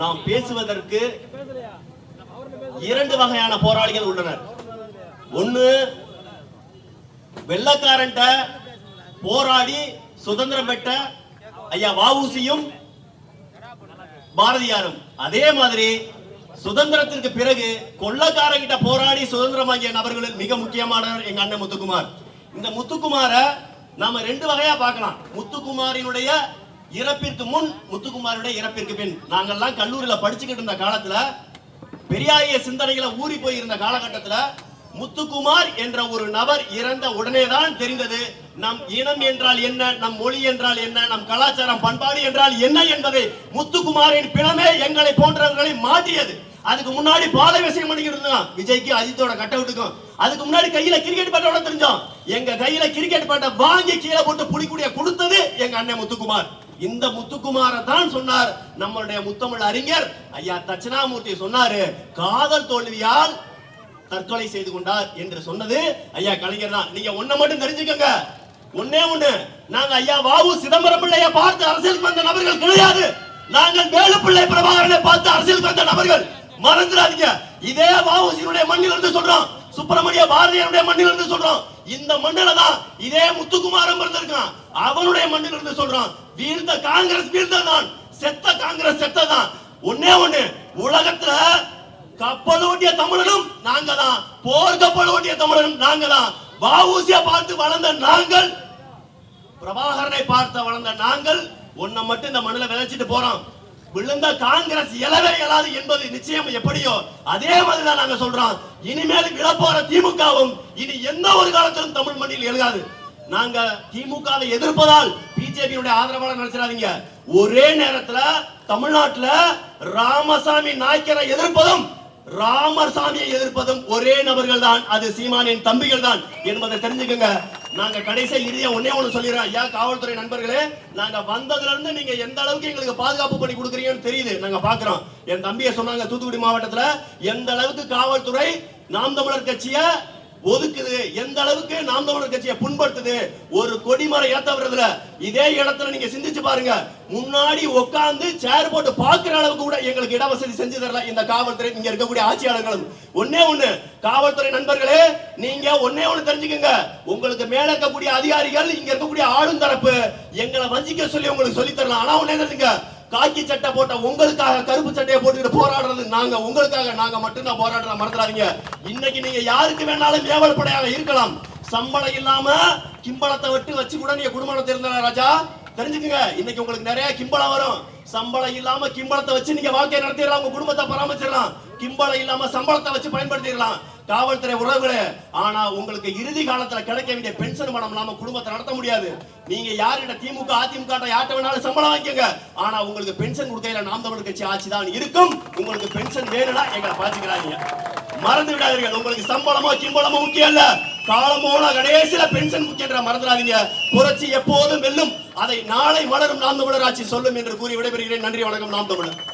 நாம் பேசுவதற்கு இரண்டு வகையான போராளிகள் உள்ளனர். ஒண்ணு வெள்ளக்காரன்ட்ட போராடி சுதந்திரம் பெற்ற ஐயா வாவூசியும் பாரதியாரும். அதே மாதிரி சுதந்திரத்திற்கு பிறகு கொள்ளக்காரங்கிட்ட போராடி சுதந்திரம் வாங்கிய நபர்களில் மிக முக்கியமானவர் எங்க அண்ணன் முத்துக்குமார். இந்த முத்துக்குமார நாம ரெண்டு வகையா பார்க்கலாம். முத்துக்குமாரினுடைய இறப்பிற்கு முன் முத்துக்குமாருடைய இறப்பிற்கு பின். நாங்கெல்லாம் கல்லூரியில படிச்சுக்கிட்டு இருந்த காலத்துல பெரியாரிய சிந்தனைகளை ஊறி போயிருந்த காலகட்டத்துல முத்துக்குமார் என்ற ஒரு நபர் இறந்த உடனேதான் தெரிந்தது நம் இனம் என்றால் என்ன நம் மொழி என்றால் என்ன நம் கலாச்சாரம் பண்பாடு என்றால் என்ன என்பதை முத்துக்குமாரின் பிணமே எங்களை போன்றவர்களை மாற்றியது. அதுக்கு முன்னாடி பாலை விஷயம் பண்ணிக்கிட்டு இருந்தோம். விஜய்க்கு அஜித்தோட கட் அவுட்டுக்கும் அதுக்கு முன்னாடி கையில கிரிக்கெட் பேட்டோட தெரிஞ்சோம் எங்க கையில கிரிக்கெட் பேட்டை வாங்கி கீழே போட்டு புடிக்கூடிய கொடுத்தது எங்க அண்ணன் முத்துக்குமார். இந்த முத்துக்குமார தான் சொன்னார். நம்மளுடைய முத்தமிழ் அறிஞர் ஐயா தட்சிணாமூர்த்தி சொன்னாரு காதல் தோல்வியால் தற்கொலை செய்து கொண்டார் என்று சொன்னது ஐயா கலைஞர் தான். நீங்க ஒன்ன மட்டும் தெரிஞ்சுக்கங்க. ஒன்னே ஒண்ணு நாங்க ஐயா வாவு சிதம்பரம் பிள்ளைய பார்த்து அரசியலுக்கு வந்த நபர்கள் கிடையாது. நாங்கள் வேலுப்பிள்ளை பிரபாகரனை பார்த்து அரசியலுக்கு வந்த நபர்கள். மறந்துடாதீங்க. இதே வாவுசியினுடைய மண்ணில் இருந்து சொல்றோம். சுப்பிரமணிய பாரதியாருடைய மண்ணில் இருந்து சொல்றோம் இந்த மண்ணில தான் இதே முத்துக்குமாரம் இருந்திருக்கான் அவனுடைய மண்ணில் இருந்து சொல்றோம் வீழ்ந்த காங்கிரஸ் வீழ்ந்ததான் செத்த காங்கிரஸ் செத்ததான் ஒன்னே ஒண்ணு உலகத்துல கப்பல் ஓட்டிய தமிழனும் நாங்க தான். போர் கப்பல் ஓட்டிய தமிழனும் நாங்க தான். வாவூசிய பார்த்து வளர்ந்த நாங்கள் பிரபாகரனை பார்த்து வளர்ந்த நாங்கள் ஒன்ன மட்டும் இந்த மண்ணில விதைச்சிட்டு போறோம். விழுந்த காங்கிரஸ் இயலவே இயலாது என்பது நிச்சயம் எப்படியோ அதே மாதிரி தான் நாங்க சொல்றோம். இனிமேல் விழப்போற திமுகவும் இனி எந்த ஒரு காலத்திலும் தமிழ் மண்ணில் எழுகாது நாங்க திமுகவை எதிர்ப்பதால் பிஜேபியுடைய ஆதரவாளர் நினைச்சிடாதீங்க. ஒரே நேரத்துல தமிழ்நாட்டுல ராமசாமி நாய்க்கரை எதிர்ப்பதும் ராமர் சாமியை எதிர்ப்பதும் ஒரே நபர்கள் தான் அது சீமானின் தம்பிகள் தான் என்பதை தெரிஞ்சுக்கங்க. நாங்க கடைசி இறுதியா ஒன்னே ஒண்ணு சொல்லிடுறோம் ஐயா காவல்துறை நண்பர்களே நாங்க வந்ததுல இருந்து நீங்க எந்த அளவுக்கு எங்களுக்கு பாதுகாப்பு பண்ணி கொடுக்குறீங்கன்னு தெரியுது. நாங்க பாக்குறோம். என் தம்பியை சொன்னாங்க தூத்துக்குடி மாவட்டத்துல எந்த அளவுக்கு காவல்துறை நாம் தமிழர் கட்சியை ஒதுக்குது. எந்த அளவுக்கு நாம் தமிழர் கட்சியை புண்படுத்துது? ஒரு கொடிமரம் ஏத்த விடுறதுல இதே இடத்துல நீங்க சிந்திச்சு பாருங்க. முன்னாடி உட்கார்ந்து சேர் போட்டு பாக்குற அளவுக்கு கூட எங்களுக்கு இடவசதி செஞ்சு தரல இந்த காவல்துறை இங்க இருக்கக்கூடிய ஆட்சியாளர்களும். ஒன்னே ஒண்ணு காவல்துறை நண்பர்களே நீங்க ஒன்னே ஒண்ணு தெரிஞ்சுக்கங்க. உங்களுக்கு மேல இருக்கக்கூடிய அதிகாரிகள் இங்க இருக்கக்கூடிய ஆளும் தரப்பு எங்களை வஞ்சிக்க சொல்லி உங்களுக்கு சொல்லி தரலாம். ஆனா ஒன்னே தெரிஞ்சுங்க காக்கி சட்டை போட்ட உங்களுக்காக கருப்பு சட்டையை போட்டுக்கிட்டு போராடுறது நாங்க. உங்களுக்காக நாங்க மட்டும்தான் போராடுற மறந்துடாதீங்க. இன்னைக்கு நீங்க யாருக்கு வேணாலும் ஏவல் படையாக இருக்கலாம். சம்பளம் இல்லாம கிம்பளத்தை விட்டு வச்சு கூட நீங்க குடும்பத்தை நடத்திருந்தா ராஜா தெரிஞ்சுக்கங்க. இன்னைக்கு உங்களுக்கு நிறைய கிம்பளம் வரும். சம்பளம் இல்லாம கிம்பளத்தை வச்சு நீங்க வாழ்க்கையை நடத்திடலாம் உங்க குடும்பத்தை பராமரிச்சிடலாம். கிம்பளம் இல்லாம சம்பளத்தை வச்சு பயன்படுத்திடலாம். காவல்துறை உறவுகளே ஆனா உங்களுக்கு இறுதி காலத்துல கிடைக்க வேண்டிய பென்ஷன் பணம் இல்லாம குடும்பத்தை நடத்த முடியாது. நீங்க யார்கிட்ட திமுக அதிமுக யார்கிட்ட வேணாலும் சம்பளம் வாங்கிக்கங்க. ஆனா உங்களுக்கு பென்ஷன் கொடுக்கையில நாம் தமிழ் கட்சி ஆட்சி தான் இருக்கும். உங்களுக்கு பென்ஷன் வேணும்னா எங்களை பாத்துக்கிறாங்க மறந்து விடாதீர்கள். உங்களுக்கு சம்பளமோ கிம்பளமோ முக்கியம் இல்ல. காலமோட கடைசியில பென்ஷன் முக்கியன்ற மறந்துடாதீங்க. புரட்சி எப்போதும் வெல்லும். அதை நாளை மலரும் நாம் தமிழர் ஆட்சி சொல்லும் என்று கூறி விடைபெறுகிறேன். நன்றி வணக்கம். நாம் தமிழர்.